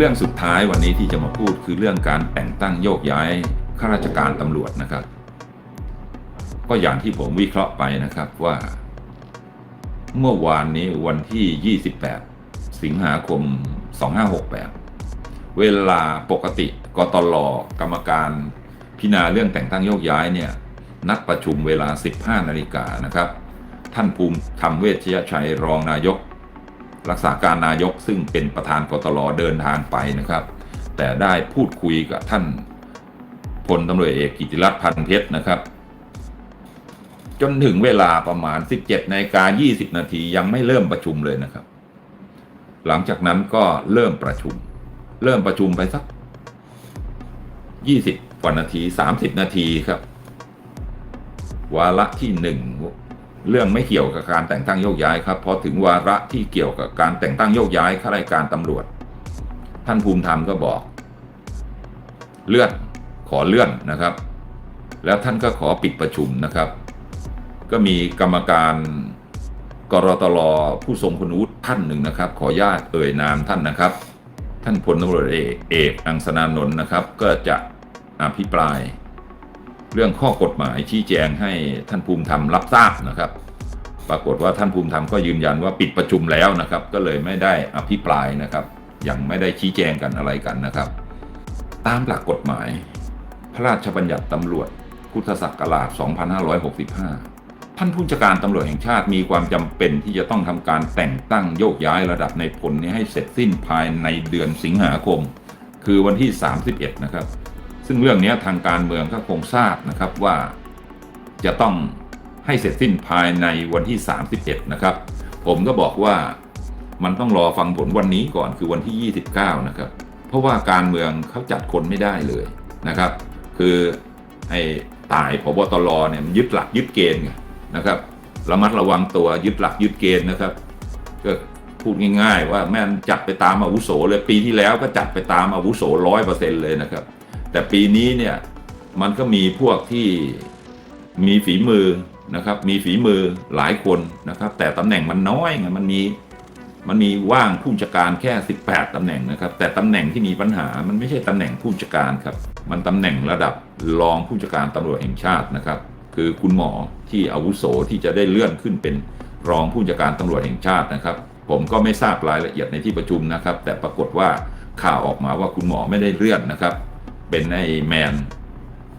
เรื่องสุดท้ายวันนี้ที่จะมาพูดคือเรื่องการแต่งตั้งโยกย้ายข้าราชการตำรวจนะครับ ก็อย่างที่ผมวิเคราะห์ไปนะครับว่า เมื่อวานนี้วันที่ 28 สิงหาคม 2568 เวลาปกติกตลกรรมการพิจารณาเรื่องแต่งตั้งโยกย้ายเนี่ยนัดประชุมเวลา 15 นาฬิกานะครับ ท่านภูมิธรรมเวชยชัยรองนายก รักษาการนายกซึ่งเป็นประธานกตลเดินทางไปนะครับ แต่ได้พูดคุยกับท่านพลตำรวจเอกกิติรัตน์พันเพชรนะครับ จนถึงเวลาประมาณ 17นาฬิกา20 นาทียังไม่เริ่มประชุมเลยนะครับ หลังจากนั้นก็เริ่มประชุม เริ่มประชุมไปสัก 20กว่านาที 30 นาทีครับ วาระที่หนึ่ง เรื่องไม่เกี่ยวกับการแต่งตั้งโยกย้ายครับพอถึงวาระที่เกี่ยวกับการแต่งตั้งโยกย้ายข้าราชการตำรวจ ท่านภูมิธรรมก็บอก เลื่อนขอเลื่อนนะครับ แล้วท่านก็ขอปิดประชุมนะครับ ก็มีกรรมการกรตลผู้ทรงคุณวุฒิท่านหนึ่งนะครับ ขอญาตเอ่ยนามท่านนะครับ ท่านพลตำรวจเอกเอกอังสนานนท์นะครับ ก็จะอภิปราย เรื่องข้อกฎหมายชี้แจงให้ท่านภูมิธรรมรับทราบนะครับ ปรากฏว่าท่านภูมิธรรมก็ยืนยันว่าปิดประชุมแล้วนะครับ ก็เลยไม่ได้อภิปรายนะครับ ยังไม่ได้ชี้แจงกันอะไรกันนะครับ ตามหลักกฎหมาย พระราชบัญญัติตำรวจ พุทธศักราช 2565 ท่านผู้จัดการตำรวจแห่งชาติมีความจำเป็นที่จะต้องทำการแต่งตั้งโยกย้ายระดับในพลนี้ให้เสร็จสิ้นภายในเดือนสิงหาคม คือวันที่ 31 นะครับ ซึ่งเรื่องนี้ทางการเมืองก็คงทราบนะครับว่าจะต้องให้เสร็จสิ้นภายในวันที่ 31 นะครับ ผมก็บอกว่ามันต้องรอฟังผลวันนี้ก่อนคือวันที่ 29 นะครับ เพราะว่าการเมืองเขาจัดคนไม่ได้เลยนะครับ คือไอ้ตายพบตรเนี่ยมันยึดหลักยึดเกณฑ์ไงนะครับระมัดระวังตัวยึดหลักยึดเกณฑ์นะครับ ก็พูดง่าย ๆ ว่าแม่นจัดไปตามอาวุโสเลยปีที่แล้วก็จัดไปตามอาวุโสร้อยเปอร์เซ็นต์เลยนะครับ แต่ปีนี้เนี่ยมันก็มีพวกที่มีฝีมือนะครับ มีฝีมือหลายคนนะครับ แต่ตำแหน่งมันน้อยไงมันมีมันมีว่างผู้จัดการแค่ 18 ตำแหน่งนะครับ แต่ตำแหน่งที่มีปัญหามันไม่ใช่ตำแหน่งผู้จัดการครับ มันตำแหน่งระดับรองผู้จัดการตำรวจแห่งชาตินะครับ คือคุณหมอที่อาวุโสที่จะได้เลื่อนขึ้นเป็นรองผู้จัดการตำรวจแห่งชาตินะครับ ผมก็ไม่ทราบรายละเอียดในที่ประชุมนะครับ แต่ปรากฏว่าข่าวออกมาว่าคุณหมอไม่ได้เลื่อนนะครับ เป็นไอ้แมน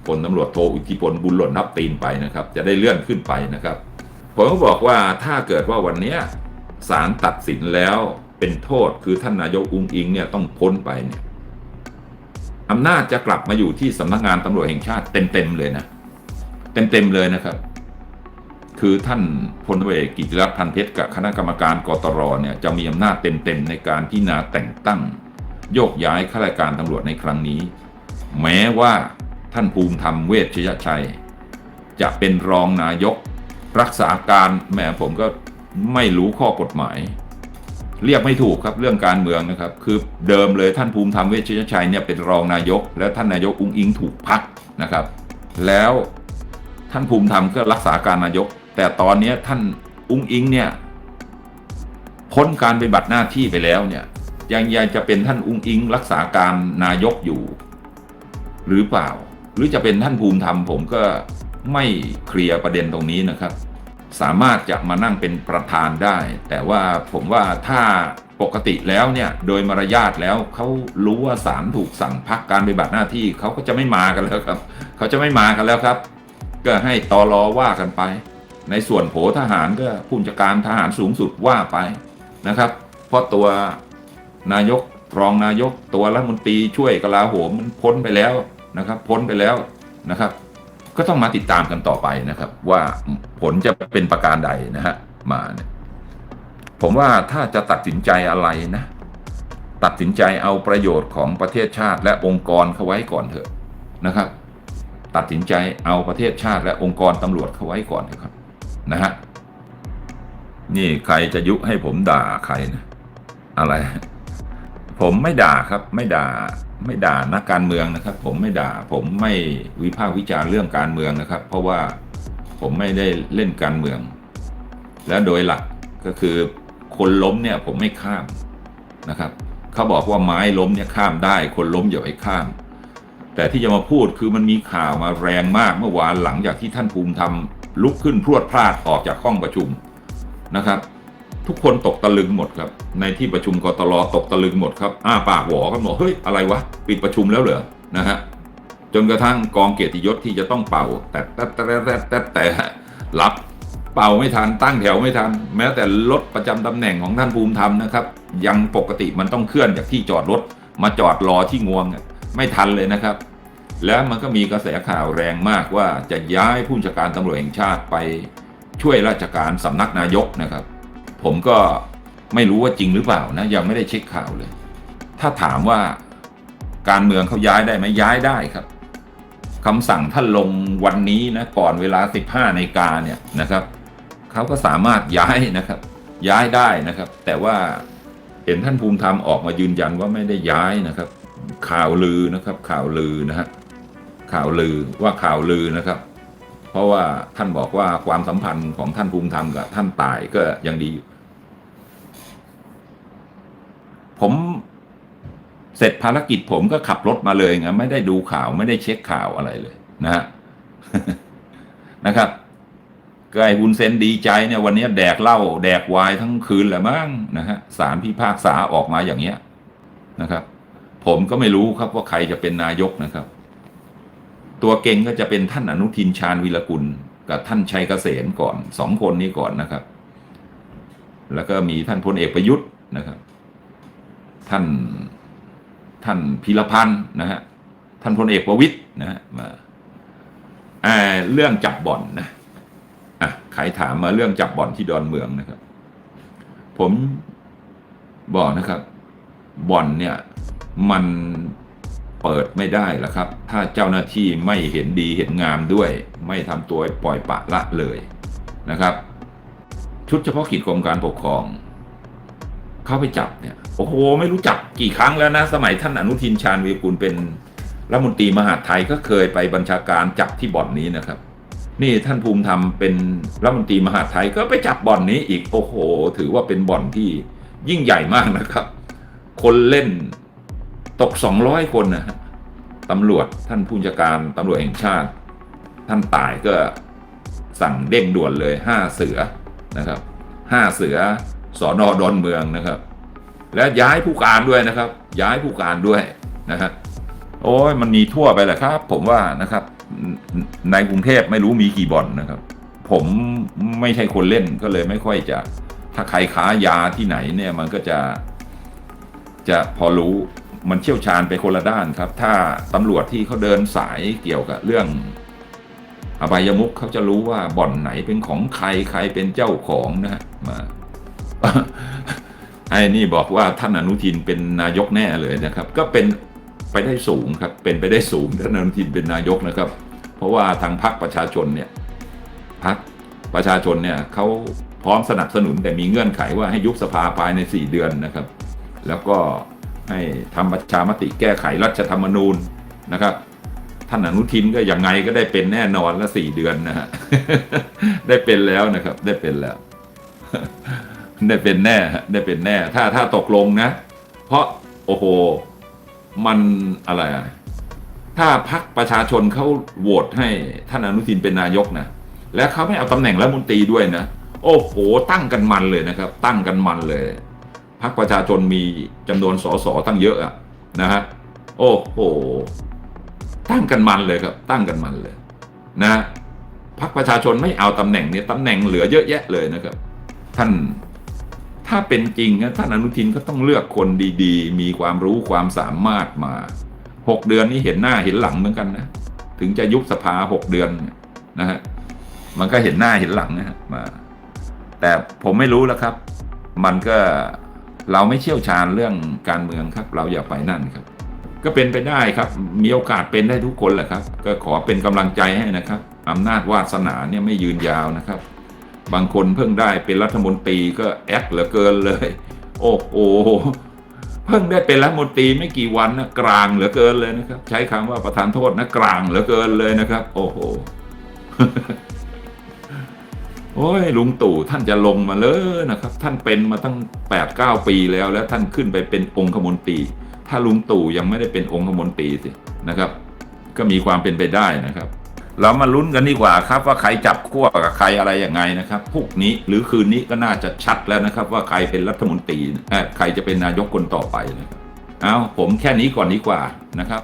พลตำรวจโทอิทธิพลบุญหล่นนับตีนไปนะครับ จะได้เลื่อนขึ้นไปนะครับ ผมก็บอกว่าถ้าเกิดว่าวันนี้ศาลตัดสินแล้วเป็นโทษคือท่านนายกอุงอิงเนี่ยต้องพ้นไปเนี่ยอำนาจจะกลับมาอยู่ที่สำนักงานตำรวจแห่งชาติเต็มๆเลยนะ เต็มๆเลยนะครับ คือท่านพลตำรวจเอกกิติรัตน์พันเพชรกับคณะกรรมการกตรเนี่ยจะมีอำนาจเต็มๆในการพิจารณาแต่งตั้ง โยกย้ายข้าราชการตำรวจในครั้งนี้ แม้ว่าท่านภูมิธรรมเวชยชัย จะเป็นรองนายกรักษาการแหมผมก็ไม่รู้ข้อกฎหมาย เรียกไม่ถูกครับเรื่องการเมืองนะครับ คือเดิมเลยท่านภูมิธรรมเวชยชัยเนี่ยเป็นรองนายก แล้วท่านนายกอุ้งอิงถูกพักนะครับ แล้วท่านภูมิธรรมก็รักษาการนายก แต่ตอนนี้ท่านอุ้งอิงเนี่ยพ้นการปฏิบัติหน้าที่ไปแล้วเนี่ยยังยังจะเป็นท่านอุ้งอิงรักษาการนายกอยู่ หรือเปล่า หรือจะเป็นท่านภูมิธรรมผมก็ไม่เคลียร์ประเด็นตรงนี้นะครับ สามารถจะมานั่งเป็นประธานได้ แต่ว่าผมว่าถ้าปกติแล้วเนี่ยโดยมารยาทแล้วเขารู้ว่าศาลถูกสั่งพักการปฏิบัติหน้าที่เขาก็จะไม่มากันแล้วครับเขาจะไม่มากันแล้วครับ ก็ให้ตอรอว่ากันไป ในส่วนโผทหารก็ผู้จัดการทหารสูงสุดว่าไปนะครับ เพราะตัวนายกรองนายกตัวรัฐมนตรีช่วยกลาโหมมันพ้นไปแล้ว นะครับพ้นไปแล้วนะครับ ก็ต้องมาติดตามกันต่อไปนะครับ ว่าผลจะเป็นประการใดนะฮะมาเนี่ยผมว่าถ้าจะตัดสินใจอะไรนะ ตัดสินใจเอาประโยชน์ของประเทศชาติและองค์กรเข้าไว้ก่อนเถอะนะครับ ตัดสินใจเอาประเทศชาติและองค์กรตำรวจเข้าไว้ก่อนเถอะครับนะฮะนี่ใครจะยุให้ผมด่าใครนะอะไร ผมไม่ด่าครับไม่ด่าไม่ด่านักการเมืองนะครับ ผมไม่ด่าผมไม่วิพากษ์วิจารณ์เรื่องการเมืองนะครับ เพราะว่าผมไม่ได้เล่นการเมือง และโดยหลักก็คือคนล้มเนี่ยผมไม่ข้ามนะครับเขาบอกว่าไม้ล้มเนี่ยข้ามได้ คนล้มอย่าไปข้าม แต่ที่จะมาพูดคือมันมีข่าวมาแรงมากเมื่อวานหลังจากที่ท่านภูมิธรรมลุกขึ้นพรวดพลาดออกจากห้องประชุมนะครับ ทุกคนตกตะลึงหมดครับ ในที่ประชุมกตลตกตะลึงหมดครับอ้าปากหวอกันหมดเฮ้ยอะไรวะปิดประชุมแล้วเหรอนะฮะจนกระทั่งกองเกียรติยศที่จะต้องเป่า แต่แต่แต่แต่แต่แต่รับเป่าไม่ทันตั้งแถวไม่ทัน แม้แต่รถประจำตำแหน่งของท่านภูมิธรรมนะครับ ยังปกติมันต้องเคลื่อนจากที่จอดรถ มาจอดรอที่งวงไม่ทันเลยนะครับ แล้วมันก็มีกระแสข่าวแรงมากว่าจะย้ายผู้บัญชาการตำรวจแห่งชาติไปช่วยราชการสำนักนายกนะครับ ผมก็ไม่รู้ว่าจริงหรือเปล่านะยังไม่ได้เช็คข่าวเลย ถ้าถามว่าการเมืองเขาย้ายได้ไหมย้ายได้ครับคำสั่งท่านลงวันนี้นะก่อนเวลา 15นาฬิกาเนี่ยนะครับเขาก็สามารถย้ายนะครับ ย้ายได้นะครับ แต่ว่าเห็นท่านภูมิธรรมออกมายืนยันว่าไม่ได้ย้ายนะครับ ข่าวลือนะครับ ข่าวลือนะฮะข่าวลือว่าข่าวลือนะครับ เพราะว่าท่านบอกว่าความสัมพันธ์ของท่านภูมิธรรมกับท่านตายก็ยังดีอยู่ ผมเสร็จภารกิจผมก็ขับรถมาเลยไงไม่ได้ดูข่าวไม่ได้เช็คข่าวอะไรเลยนะฮะนะครับก็ไอ้วุนเซนดีใจเนี่ยวันนี้แดกเหล้าแดกไวายทั้งคืนแหละมั้งนะฮะสารพิพากษาออกมาอย่างเงี้ยนะครับ ผมก็ไม่รู้ครับว่าใครจะเป็นนายกนะครับ ตัวเก่งก็จะเป็นท่านอนุทินชาญวิรกุล กับท่านชัยเกษมก่อนสองคนนี้ก่อนนะครับ แล้วก็มีท่านพลเอกประยุทธ์นะครับ ท่านท่านพิรพันธ์นะฮะท่านพลเอกประวิตยนะฮะมาเรื่องจับบ่อนนะอะใครถามมาเรื่องจับบ่อนที่ดอนเมืองนะครับ ผมบอกนะครับบ่อนเนี่ยมัน เปิดไม่ได้แล้วครับ ถ้าเจ้าหน้าที่ไม่เห็นดีเห็นงามด้วย ไม่ทำตัวปล่อยปะละเลยนะครับ ชุดเฉพาะกิจกรมการปกครองเข้าไปจับเนี่ยโอ้โหไม่รู้จักกี่ครั้งแล้วนะ สมัยท่านอนุทินชาญวีรกุลเป็นรัฐมนตรีมหาดไทยก็เคยไปบัญชาการจับที่บ่อนนี้นะครับ นี่ท่านภูมิธรรมเป็นรัฐมนตรีมหาดไทยก็ไปจับบ่อนนี้อีกโอ้โห ถือว่าเป็นบ่อนที่ยิ่งใหญ่มากนะครับ คนเล่น ตก 200 คนนะฮะตำรวจท่านผู้บัญชาการตำรวจแห่งชาติ ท่านตายก็สั่งเด้งด่วนเลย 5 เสือนะครับ5เสือสอนอดอนเมืองนะครับ และย้ายผู้การด้วยนะครับ ย้ายผู้การด้วยนะฮะโอ้ยมันมีทั่วไปแหละครับ ผมว่านะครับ ในกรุงเทพไม่รู้มีกี่บ่อนนะครับ ผมไม่ใช่คนเล่นก็เลยไม่ค่อยจะ ถ้าใครค้ายาที่ไหนเนี่ยมันก็จะจะพอรู้ มันเชี่ยวชาญไปคนละด้านครับ ถ้าตำรวจที่เขาเดินสายเกี่ยวกับเรื่อง อบายมุขเขาจะรู้ว่าบ่อนไหนเป็นของใครใครเป็นเจ้าของนะฮะมาไอ้นี่บอกว่าท่านอนุทินเป็นนายกแน่เลยนะครับ ก็เป็นไปได้สูงครับ เป็นไปได้สูงท่านอนุทินเป็นนายกนะครับ เพราะว่าทางพรรคประชาชนเนี่ยพรรคประชาชนเนี่ยเขาพร้อมสนับสนุนแต่มีเงื่อนไขว่าให้ยุบสภาภายใน 4 เดือนนะครับ แล้วก็ ให้ทำประชามติแก้ไขรัฐธรรมนูญนะครับท่านอนุทินก็ยังไงก็ได้เป็นแน่นอนละสี่เดือนนะฮะได้เป็นแล้วนะครับ ได้เป็นแล้ว ได้เป็นแน่ได้เป็นแน่ ถ้าถ้าตกลงนะ เพราะโอ้โห มันอะไรอะถ้าพักประชาชนเขาโหวตให้ท่านอนุทินเป็นนายกนะและเขาไม่เอาตำแหน่งรัฐมนตรีด้วยนะ โอ้โห ตั้งกันมันเลยนะครับ ตั้งกันมันเลย พักประชาชนมีจำนวนสสตั้งเยอะอะนะฮะโอ้โหตั้งกันมันเลยครับ ตั้งกันมันเลยนะพักประชาชนไม่เอาตำแหน่งเนี่ยตำแหน่งเหลือเยอะแยะเลยนะครับ ท่านถ้าเป็นจริงนะท่านอนุทินก็ต้องเลือกคนดีๆ มีความรู้ความสามารถมาหกเดือนนี้เห็นหน้าเห็นหลังเหมือนกันนะถึงจะยุบสภาหกเดือนเนี่ยนะฮะมันก็เห็นหน้าเห็นหลังนะฮะมา แต่ผมไม่รู้แล้วครับ มันก็ เราไม่เชี่ยวชาญเรื่องการเมืองครับ เราอย่าไปนั่นครับ ก็เป็นไปได้ครับ มีโอกาสเป็นได้ทุกคนแหละครับ ก็ขอเป็นกำลังใจให้นะครับอำนาจวาสนาเนี่ยไม่ยืนยาวนะครับ บางคนเพิ่งได้เป็นรัฐมนตรีก็แอคเหลือเกินเลย โอ้โหเพิ่งได้เป็นรัฐมนตรีไม่กี่วันนะกลางเหลือเกินเลยนะครับ ใช้คำว่าประธานโทษนะกลางเหลือเกินเลยนะครับ โอ้โห โอ้ยลุงตู่ท่านจะลงมาเลยนะครับ ท่านเป็นมาตั้ง8ปดเปีแล้ว แล้วท่านขึ้นไปเป็นองคมนตรี ถ้าลุงตู่ยังไม่ได้เป็นองคมนตรีสินะครับ ก็มีความเป็นไปได้นะครับ เรามาลุ้นกันดีกว่าครับว่าใครจับขั้วกับใครอะไรยังไงนะครับพรุ่งนี้หรือคืนนี้ก็น่าจะชัดแล้วนะครับ ว่าใครเป็นรัฐมนตรีเอ่อใครจะเป็นนายกคนต่อไปนะครับเอาผมแค่นี้ก่อนดีกว่านะครับ